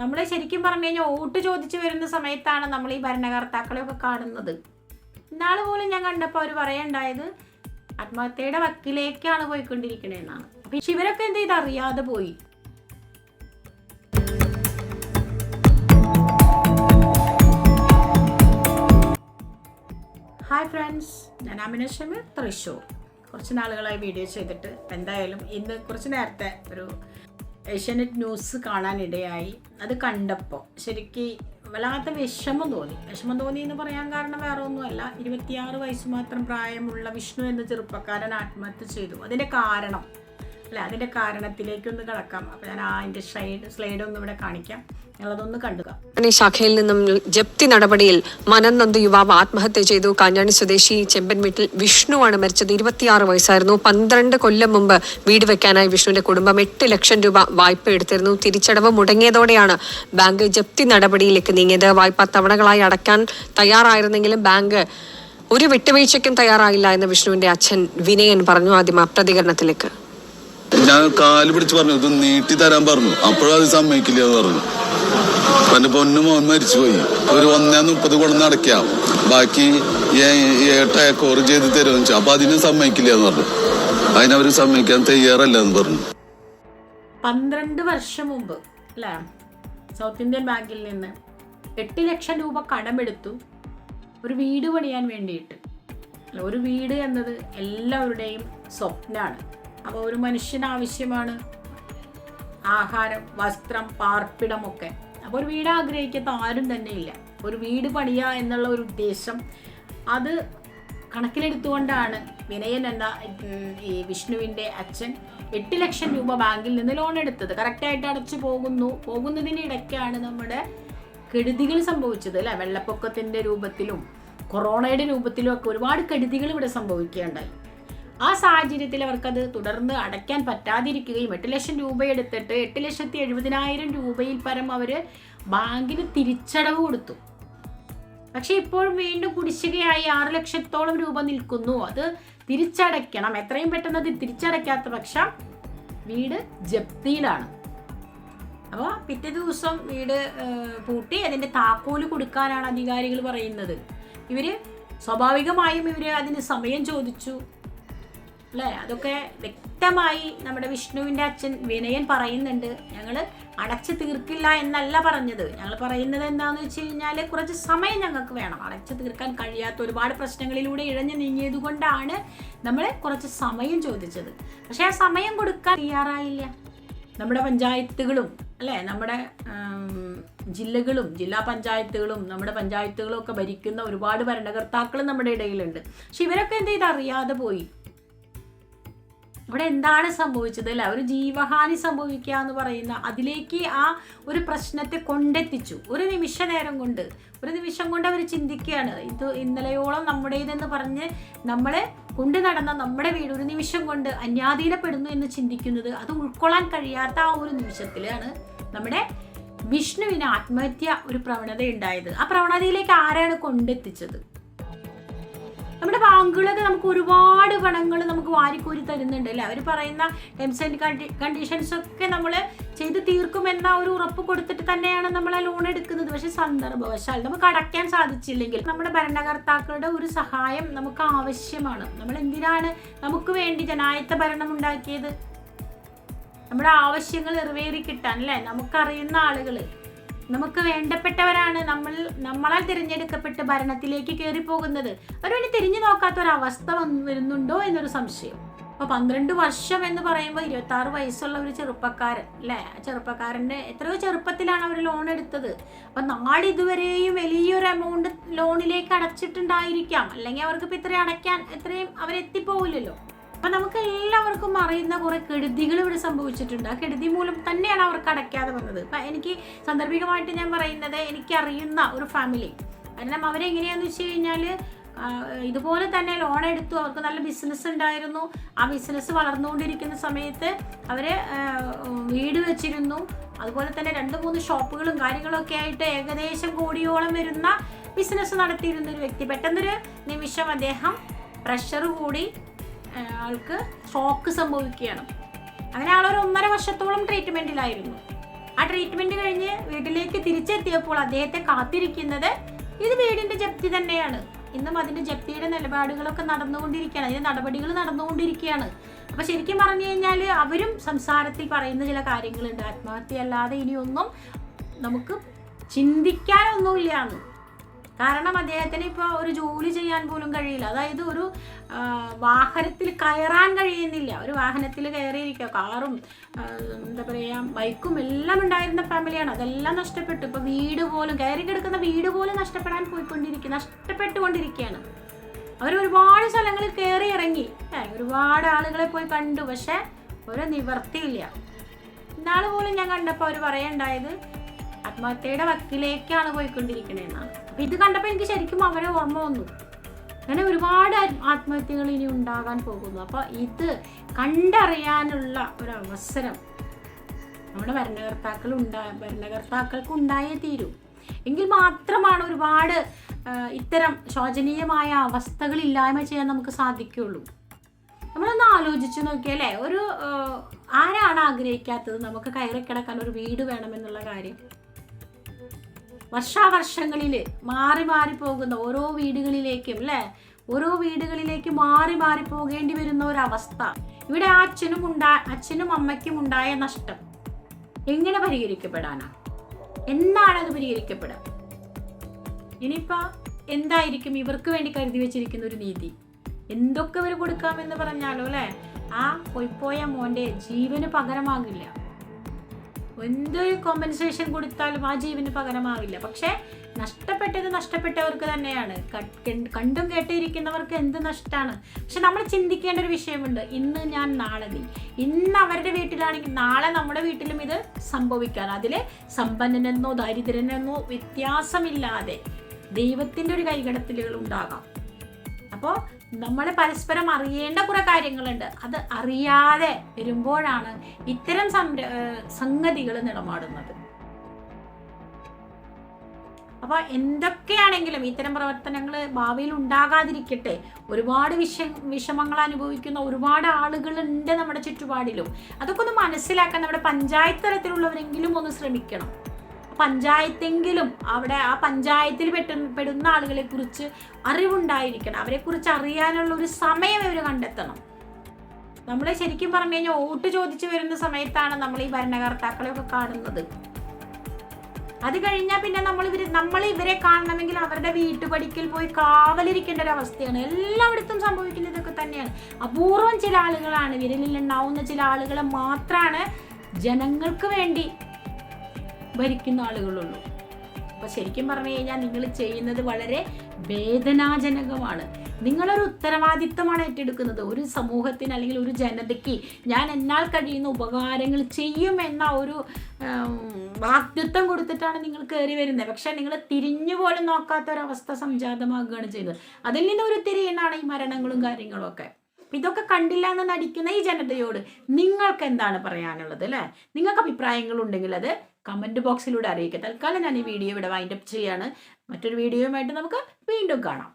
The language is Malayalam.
നമ്മൾ ശരിക്കും പറഞ്ഞു കഴിഞ്ഞാൽ വോട്ട് ചോദിച്ചു വരുന്ന സമയത്താണ് നമ്മൾ ഈ ഭരണകർത്താക്കളെയൊക്കെ കാണുന്നത്. ഇന്നാൾ പോലും ഞാൻ കണ്ടപ്പോൾ അവർ പറയണ്ടായത് ആത്മഹത്യയുടെ വക്കിലേക്കാണ് പോയിക്കൊണ്ടിരിക്കണേന്നാണ്. അപ്പം ഇവരൊക്കെ എന്ത് ചെയ്ത്? അറിയാതെ പോയി. ഹായ് ഫ്രണ്ട്സ് ഞാൻ അമിന ഷമീർ തൃശ്ശൂർ. കുറച്ച് നാളുകളായി വീഡിയോ ചെയ്തിട്ട് എന്തായാലും ഇന്ന് കുറച്ച് നേരത്തെ ഒരു ഏഷ്യാനെറ്റ് ന്യൂസ് കാണാനിടയായി. അത് കണ്ടപ്പോൾ ശരിക്ക് വല്ലാത്ത വിഷമം തോന്നി. വിഷമം തോന്നി എന്ന് പറയാൻ കാരണം വേറെ ഒന്നുമല്ല ഇരുപത്തിയാറ് വയസ്സ് മാത്രം പ്രായമുള്ള വിഷ്ണു എന്ന ചെറുപ്പക്കാരൻ ആത്മഹത്യ ചെയ്തു. അതിന്റെ കാരണം അല്ല അതിന്റെ കാരണത്തിലേക്കൊന്ന് കിടക്കാം. അപ്പോൾ ഞാൻ അതിന്റെ ഷൈഡ് സ്ലൈഡ് ഒന്ന് ഇവിടെ കാണിക്കാം. ഞങ്ങളതൊന്ന് ശാഖയിൽ നിന്നും ജപ്തി നടപടിയിൽ മനം നന്ദ യുവാവ് ആത്മഹത്യ ചെയ്തു. കാഞ്ഞാണി സ്വദേശി ചെമ്പൻവീട്ടിൽ വിഷ്ണുവാണ് മരിച്ചത്. ഇരുപത്തിയാറ് വയസ്സായിരുന്നു. പന്ത്രണ്ട് കൊല്ലം മുമ്പ് വീട് വെക്കാനായി വിഷ്ണുവിന്റെ കുടുംബം എട്ട് ലക്ഷം രൂപ വായ്പ എടുത്തിരുന്നു. തിരിച്ചടവ് മുടങ്ങിയതോടെയാണ് ബാങ്ക് ജപ്തി നടപടിയിലേക്ക് നീങ്ങിയത്. വായ്പ തവണകളായി അടയ്ക്കാൻ തയ്യാറായിരുന്നെങ്കിലും ബാങ്ക് ഒരു വിട്ടുവീഴ്ചയ്ക്കും തയ്യാറായില്ല എന്ന് വിഷ്ണുവിന്റെ അച്ഛൻ വിനയൻ പറഞ്ഞു. ആദ്യം പ്രതികരണത്തിലേക്ക്. ഞാൻ കാൽ പിടിച്ച് പറഞ്ഞു ഇത് നീട്ടി തരാൻ പറഞ്ഞു. അപ്പോഴും അത് സമ്മതിക്കില്ല എന്ന് പറഞ്ഞു. എന്റെ പൊന്നു മോൻ മരിച്ചുപോയി. ഒരു ഒന്നേ മുപ്പത് കൊണ്ടു അടയ്ക്കാം ബാക്കി ഏട്ട കോർ ചെയ്ത് തരുമെന്ന് വെച്ചാൽ അപ്പൊ അതിനും സമ്മതിക്കില്ല എന്ന് പറഞ്ഞു. അതിനവർ സമ്മതിക്കാൻ തയ്യാറല്ല എന്ന് പറഞ്ഞു. പന്ത്രണ്ട് വർഷം മുമ്പ് അല്ലേ? സൗത്ത് ഇന്ത്യൻ ബാങ്കിൽ നിന്ന് എട്ട് ലക്ഷം രൂപ കടമെടുത്തു ഒരു വീട് പണിയാൻ വേണ്ടിയിട്ട്. ഒരു വീട് എന്നത് എല്ലാവരുടെയും സ്വപ്നമാണ് അപ്പോൾ ഒരു മനുഷ്യന് ആവശ്യമാണ് ആഹാരം വസ്ത്രം പാർപ്പിടമൊക്കെ അപ്പോൾ ഒരു വീട് ആഗ്രഹിക്കാത്ത ആരും തന്നെ ഇല്ല. ഒരു വീട് പണിയുക എന്നുള്ള ഒരു ഉദ്ദേശം അത് കണക്കിലെടുത്തുകൊണ്ടാണ് വിനയൻ എന്ന ഈ വിഷ്ണുവിന്റെ അച്ഛൻ എട്ട് ലക്ഷം രൂപ ബാങ്കിൽ നിന്ന് ലോൺ എടുത്തത്. കറക്റ്റായിട്ട് അടച്ചു പോകുന്നു. പോകുന്നതിനിടയ്ക്കാണ് നമ്മുടെ കെടുതികൾ സംഭവിച്ചത് അല്ലേ? വെള്ളപ്പൊക്കത്തിന്റെ രൂപത്തിലും കൊറോണയുടെ രൂപത്തിലും ഒക്കെ ഒരുപാട് കെടുതികൾ ഇവിടെ സംഭവിക്കുകയുണ്ടായി. ആ സാഹചര്യത്തിൽ അവർക്കത് തുടർന്ന് അടയ്ക്കാൻ പറ്റാതിരിക്കുകയും എട്ട് ലക്ഷം രൂപ എടുത്തിട്ട് എട്ട് ലക്ഷത്തി എഴുപതിനായിരം രൂപയിൽ പരം അവർ ബാങ്കിന് തിരിച്ചടവ് കൊടുത്തു. പക്ഷെ ഇപ്പോഴും വീണ്ടും കുടിശ്ശികയായി ആറ് ലക്ഷത്തോളം രൂപ നിൽക്കുന്നു. അത് തിരിച്ചടയ്ക്കണം. എത്രയും പെട്ടെന്ന് അത് തിരിച്ചടയ്ക്കാത്ത പക്ഷം വീട് ജപ്തിയിലാണ്. അപ്പോൾ പിറ്റേ ദിവസം വീട് പൂട്ടി അതിന്റെ താക്കോൽ കൊടുക്കാനാണ് അധികാരികൾ പറയുന്നത്. ഇവർ സ്വാഭാവികമായും ഇവർ അതിന് സമയം ചോദിച്ചു. അല്ലേ? അതൊക്കെ വ്യക്തമായി നമ്മുടെ വിഷ്ണുവിന്റെ അച്ഛൻ വിനയൻ പറയുന്നുണ്ട്. ഞങ്ങൾ അടച്ചു തീർക്കില്ല എന്നല്ല പറഞ്ഞത്. ഞങ്ങൾ പറയുന്നത് എന്താണെന്ന് വെച്ച് കഴിഞ്ഞാൽ കുറച്ച് സമയം ഞങ്ങൾക്ക് വേണം. അടച്ചു തീർക്കാൻ കഴിയാത്ത ഒരുപാട് പ്രശ്നങ്ങളിലൂടെ ഇഴഞ്ഞു നീങ്ങിയത് കൊണ്ടാണ് നമ്മൾ കുറച്ച് സമയം ചോദിച്ചത്. പക്ഷേ ആ സമയം കൊടുക്കാൻ തയ്യാറായില്ല. നമ്മുടെ പഞ്ചായത്തുകളും അല്ലേ? നമ്മുടെ ജില്ലകളും ജില്ലാ പഞ്ചായത്തുകളും നമ്മുടെ പഞ്ചായത്തുകളും ഒക്കെ ഭരിക്കുന്ന ഒരുപാട് ഭരണകർത്താക്കളും നമ്മുടെ ഇടയിലുണ്ട്. പക്ഷെ ഇവരൊക്കെ എന്ത് ചെയ്ത്? അറിയാതെ പോയി. ഇവിടെ എന്താണ് സംഭവിച്ചത് അല്ല? ഒരു ജീവഹാനി സംഭവിക്കുക എന്ന് പറയുന്ന അതിലേക്ക് ആ ഒരു പ്രശ്നത്തെ കൊണ്ടെത്തിച്ചു. ഒരു നിമിഷ നേരം കൊണ്ട് ഒരു നിമിഷം കൊണ്ട് അവർ ചിന്തിക്കുകയാണ്. ഇത് ഇന്നലെയോളം നമ്മുടേതെന്ന് പറഞ്ഞ് നമ്മളെ കൊണ്ടു നടന്ന നമ്മുടെ വീട് ഒരു നിമിഷം കൊണ്ട് അന്യാധീനപ്പെടുന്നു എന്ന് ചിന്തിക്കുന്നത് അത് ഉൾക്കൊള്ളാൻ കഴിയാത്ത ആ ഒരു നിമിഷത്തിലാണ് നമ്മുടെ വിഷ്ണുവിന് ആത്മഹത്യ ഒരു പ്രവണത ഉണ്ടായത് ആ പ്രവണതയിലേക്ക് ആരാണ് കൊണ്ടെത്തിച്ചത്? നമ്മുടെ ബാങ്കുകളൊക്കെ നമുക്ക് ഒരുപാട് പണങ്ങൾ നമുക്ക് വാരിക്കോരി തരുന്നുണ്ട് അല്ലേ? അവർ പറയുന്ന ടേംസ് ആൻഡ് കണ്ടീഷൻസ് ഒക്കെ നമ്മൾ ചെയ്ത് തീർക്കുമെന്ന ഒരു ഉറപ്പ് കൊടുത്തിട്ട് തന്നെയാണ് നമ്മൾ ആ ലോൺ എടുക്കുന്നത്. പക്ഷെ സന്ദർഭവശാൽ നമുക്ക് അടയ്ക്കാൻ സാധിച്ചില്ലെങ്കിൽ നമ്മുടെ ഭരണകർത്താക്കളുടെ ഒരു സഹായം നമുക്ക് ആവശ്യമാണ്. നമ്മൾ എന്തിനാണ് നമുക്ക് വേണ്ടി ജനായത്ത ഭരണം ഉണ്ടാക്കിയത്? നമ്മുടെ ആവശ്യങ്ങൾ നിറവേറി കിട്ടാൻ അല്ലേ? നമുക്കറിയുന്ന ആളുകൾ നമുക്ക് വേണ്ടപ്പെട്ടവരാണ് നമ്മൾ നമ്മളാൽ തിരഞ്ഞെടുക്കപ്പെട്ട് ഭരണത്തിലേക്ക് കയറി പോകുന്നത് അവരൊരു തിരിഞ്ഞു നോക്കാത്ത ഒരു അവസ്ഥ വന്ന് വരുന്നുണ്ടോ എന്നൊരു സംശയം. അപ്പൊ പന്ത്രണ്ട് വർഷം എന്ന് പറയുമ്പോൾ ഇരുപത്തി ആറ് വയസ്സുള്ള ഒരു ചെറുപ്പക്കാരൻ അല്ലേ? ആ ചെറുപ്പക്കാരന്റെ എത്രയോ ചെറുപ്പത്തിലാണ് അവർ ലോൺ എടുത്തത്. അപ്പൊ നാളിതുവരെയും വലിയൊരു എമൗണ്ട് ലോണിലേക്ക് അടച്ചിട്ടുണ്ടായിരിക്കാം. അല്ലെങ്കിൽ അവർക്ക് ഇപ്പൊ ഇത്രയും അടയ്ക്കാൻ ഇത്രയും അവരെത്തിപ്പോവില്ലല്ലോ. അപ്പൊ നമുക്ക് എല്ലാവർക്കും അറിയുന്ന കുറെ കെടുതികൾ ഇവിടെ സംഭവിച്ചിട്ടുണ്ട്. ആ കെടുതി മൂലം തന്നെയാണ് അവർക്ക് അടയ്ക്കാതെ വന്നത്. ഇപ്പൊ എനിക്ക് സാന്ദർഭികമായിട്ട് ഞാൻ പറയുന്നത് എനിക്ക് അറിയുന്ന ഒരു ഫാമിലി കാരണം അവരെങ്ങനെയാന്ന് വെച്ച് കഴിഞ്ഞാൽ ഇതുപോലെ തന്നെ ലോൺ എടുത്തു. അവർക്ക് നല്ല ബിസിനസ് ഉണ്ടായിരുന്നു. ആ ബിസിനസ് വളർന്നുകൊണ്ടിരിക്കുന്ന സമയത്ത് അവർ വീട് വെച്ചിരുന്നു. അതുപോലെ തന്നെ രണ്ട് മൂന്ന് ഷോപ്പുകളും കാര്യങ്ങളും ഒക്കെ ആയിട്ട് ഏകദേശം കോടിയോളം വരുന്ന ബിസിനസ് നടത്തിയിരുന്ന ഒരു വ്യക്തി. പെട്ടെന്നൊരു നിമിഷം അദ്ദേഹം പ്രഷർ കൂടി ആൾക്ക് സ്ട്രോക്ക് സംഭവിക്കുകയാണ്. അങ്ങനെ ആളൊരു ഒന്നര വർഷത്തോളം ട്രീറ്റ്മെന്റിലായിരുന്നു ആ ട്രീറ്റ്മെന്റ് കഴിഞ്ഞ് വീട്ടിലേക്ക് തിരിച്ചെത്തിയപ്പോൾ അദ്ദേഹത്തെ കാത്തിരിക്കുന്നത് ഇത് വീടിന്റെ ജപ്തി തന്നെയാണ്. ഇന്നും അതിന്റെ ജപ്തിയുടെ നിലപാടുകളൊക്കെ നടന്നുകൊണ്ടിരിക്കുകയാണ്. അതിന്റെ നടപടികൾ നടന്നുകൊണ്ടിരിക്കുകയാണ്. അപ്പോൾ ശരിക്കും പറഞ്ഞു കഴിഞ്ഞാൽ അവരും സംസാരത്തിൽ പറയുന്ന ചില കാര്യങ്ങളുണ്ട്. ആത്മഹത്യ അല്ലാതെ ഇനിയൊന്നും നമുക്ക് ചിന്തിക്കാനൊന്നുമില്ല എന്ന്. കാരണം അദ്ദേഹത്തിന് ഇപ്പോൾ ഒരു ജോലി ചെയ്യാൻ പോലും കഴിയില്ല. അതായത് ഒരു വാഹനത്തിൽ കയറാൻ കഴിയുന്നില്ല. ഒരു വാഹനത്തിൽ കയറിയിരിക്കുക. കാറും എന്താ പറയുക ബൈക്കും എല്ലാം ഉണ്ടായിരുന്ന ഫാമിലിയാണ്. അതെല്ലാം നഷ്ടപ്പെട്ടു. ഇപ്പോൾ വീട് പോലും കയറി കിടക്കുന്ന വീട് പോലും നഷ്ടപ്പെടാൻ പോയിക്കൊണ്ടിരിക്കുക നഷ്ടപ്പെട്ടുകൊണ്ടിരിക്കുകയാണ്. അവർ ഒരുപാട് സ്ഥലങ്ങളിൽ കയറി ഇറങ്ങി. ഒരുപാട് ആളുകളെ പോയി കണ്ടു. പക്ഷെ ഒരു നിവർത്തിയില്ല. ഇന്നാൾ പോലും ഞാൻ കണ്ടപ്പോൾ അവർ പറയണ്ടായത് ആത്മഹത്യയുടെ വക്കിലേക്കാണ് പോയിക്കൊണ്ടിരിക്കണേന്നാണ് അപ്പൊ ഇത് കണ്ടപ്പോൾ എനിക്ക് ശരിക്കും അവരെ ഓർമ്മ വന്നു. അങ്ങനെ ഒരുപാട് ആത്മ- ആത്മഹത്യകൾ ഇനി ഉണ്ടാകാൻ പോകുന്നു. അപ്പൊ ഇത് കണ്ടറിയാനുള്ള ഒരു അവസരം നമ്മുടെ ഭരണകർത്താക്കൾ ഉണ്ടാ ഭരണകർത്താക്കൾക്ക് ഉണ്ടായേ തീരൂ. എങ്കിൽ മാത്രമാണ് ഒരുപാട് ഇത്തരം ശോചനീയമായ അവസ്ഥകൾ ഇല്ലായ്മ ചെയ്യാൻ നമുക്ക് സാധിക്കുള്ളൂ നമ്മളൊന്ന് ആലോചിച്ച് നോക്കിയല്ലേ ഒരു ആരാണ് ആഗ്രഹിക്കാത്തത്? നമുക്ക് കയറി കിടക്കാൻ ഒരു വീട് വേണമെന്നുള്ള കാര്യം. വർഷാവർഷങ്ങളിൽ മാറി മാറി പോകുന്ന ഓരോ വീടുകളിലേക്കും അല്ലേ? ഓരോ വീടുകളിലേക്ക് മാറി മാറി പോകേണ്ടി വരുന്ന ഒരവസ്ഥ. ഇവിടെ അച്ഛനും ഉണ്ടാ അച്ഛനും അമ്മയ്ക്കും ഉണ്ടായ നഷ്ടം എങ്ങനെ പരിഹരിക്കപ്പെടാനാ? എന്നാണ് അത് പരിഹരിക്കപ്പെടുക? ഇനിയിപ്പോൾ എന്തായിരിക്കും ഇവർക്ക് വേണ്ടി കരുതി വെച്ചിരിക്കുന്ന ഒരു നീതി? എന്തൊക്കെ ഇവർ കൊടുക്കാമെന്ന് പറഞ്ഞാലോ അല്ലേ? ആ പോയിപ്പോയ മോന്റെ ജീവന് പകരമാകില്ല. എന്ത് കോമ്പൻസേഷൻ കൊടുത്താലും ആ ജീവന് പകരമാവില്ല. പക്ഷേ നഷ്ടപ്പെട്ടത് നഷ്ടപ്പെട്ടവർക്ക് തന്നെയാണ്. കണ്ടും കേട്ടിരിക്കുന്നവർക്ക് എന്ത് നഷ്ടമാണ് പക്ഷെ നമ്മൾ ചിന്തിക്കേണ്ട ഒരു വിഷയമുണ്ട്. ഇന്ന് ഞാൻ നാളെ നീ. ഇന്ന് അവരുടെ വീട്ടിലാണെങ്കിൽ നാളെ നമ്മുടെ വീട്ടിലും ഇത് സംഭവിക്കാൻ അതിൽ സമ്പന്നനെന്നോ ദരിദ്രനെന്നോ വ്യത്യാസമില്ലാതെ ദൈവത്തിന്റെ ഒരു കൈകടത്തലുകൾ ഉണ്ടാകാം. അപ്പോൾ നമ്മൾ പരസ്പരം അറിയേണ്ട കുറെ കാര്യങ്ങളുണ്ട്. അത് അറിയാതെ വരുമ്പോഴാണ് ഇത്തരം സംര സംഗതികൾ നിലമാടുന്നത് അപ്പോൾ എന്തൊക്കെയാണെങ്കിലും ഇത്തരം പ്രവർത്തനങ്ങൾ ഭാവിയിൽ ഉണ്ടാകാതിരിക്കട്ടെ. ഒരുപാട് വിഷ വിഷമങ്ങൾ അനുഭവിക്കുന്ന ഒരുപാട് ആളുകളുണ്ട് നമ്മുടെ ചുറ്റുപാടിലും. അതൊക്കെ ഒന്ന് മനസ്സിലാക്കാൻ നമ്മുടെ പഞ്ചായത്ത് തലത്തിലുള്ളവരെങ്കിലും ഒന്ന് ശ്രമിക്കണം. പഞ്ചായത്തെങ്കിലും അവിടെ ആ പഞ്ചായത്തിൽ പെടുന്ന ആളുകളെ കുറിച്ച് അറിവുണ്ടായിരിക്കണം. അവരെ കുറിച്ച് അറിയാനുള്ള ഒരു സമയം ഇവർ കണ്ടെത്തണം. നമ്മൾ ശരിക്കും പറഞ്ഞു കഴിഞ്ഞാൽ വോട്ട് ചോദിച്ചു വരുന്ന സമയത്താണ് നമ്മൾ ഈ ഭരണകർത്താക്കളെ ഒക്കെ കാണുന്നത്. അത് കഴിഞ്ഞാൽ പിന്നെ നമ്മൾ ഇവർ നമ്മൾ ഇവരെ കാണണമെങ്കിൽ അവരുടെ വീട്ടുപടിക്കൽ പോയി കാവലിരിക്കേണ്ട ഒരു അവസ്ഥയാണ് എല്ലായിടത്തും സംഭവിക്കുന്നത് ഇതൊക്കെ തന്നെയാണ്. അപൂർവം ചില ആളുകളാണ്. വിരലിൽ ഉണ്ടാവുന്ന ചില ആളുകളെ മാത്രമാണ് ജനങ്ങൾക്ക് വേണ്ടി ഭരിക്കുന്ന ആളുകളുള്ളൂ. അപ്പൊ ശരിക്കും പറഞ്ഞു കഴിഞ്ഞാൽ നിങ്ങൾ ചെയ്യുന്നത് വളരെ വേദനാജനകമാണ്. നിങ്ങളൊരു ഉത്തരവാദിത്തമാണ് ഏറ്റെടുക്കുന്നത്. ഒരു സമൂഹത്തിന് അല്ലെങ്കിൽ ഒരു ജനതയ്ക്ക് ഞാൻ എന്നാൽ കഴിയുന്ന ഉപകാരങ്ങൾ ചെയ്യുമെന്ന ഒരു വാഗ്ദത്വം കൊടുത്തിട്ടാണ് നിങ്ങൾ കയറി വരുന്നത്. പക്ഷെ നിങ്ങൾ തിരിഞ്ഞു പോലും നോക്കാത്ത ഒരവസ്ഥ സംജാതമാകുകയാണ് ചെയ്യുന്നത്. അതിൽ നിന്ന് ഒരു തിരിയുന്നതാണ് ഈ മരണങ്ങളും കാര്യങ്ങളും ഒക്കെ. ഇതൊക്കെ കണ്ടില്ല എന്ന് നടിക്കുന്ന ഈ ജനതയോട് നിങ്ങൾക്ക് എന്താണ് പറയാനുള്ളത് അല്ലേ? നിങ്ങൾക്ക് അഭിപ്രായങ്ങൾ ഉണ്ടെങ്കിൽ അത് കമന്റ് ബോക്സിലൂടെ അറിയിക്കുക. തൽക്കാലം ഞാൻ ഈ വീഡിയോ ഇവിടെ വൈൻഡപ്പ് ചെയ്യാണ്. മറ്റൊരു വീഡിയോയുമായിട്ട് നമുക്ക് വീണ്ടും കാണാം.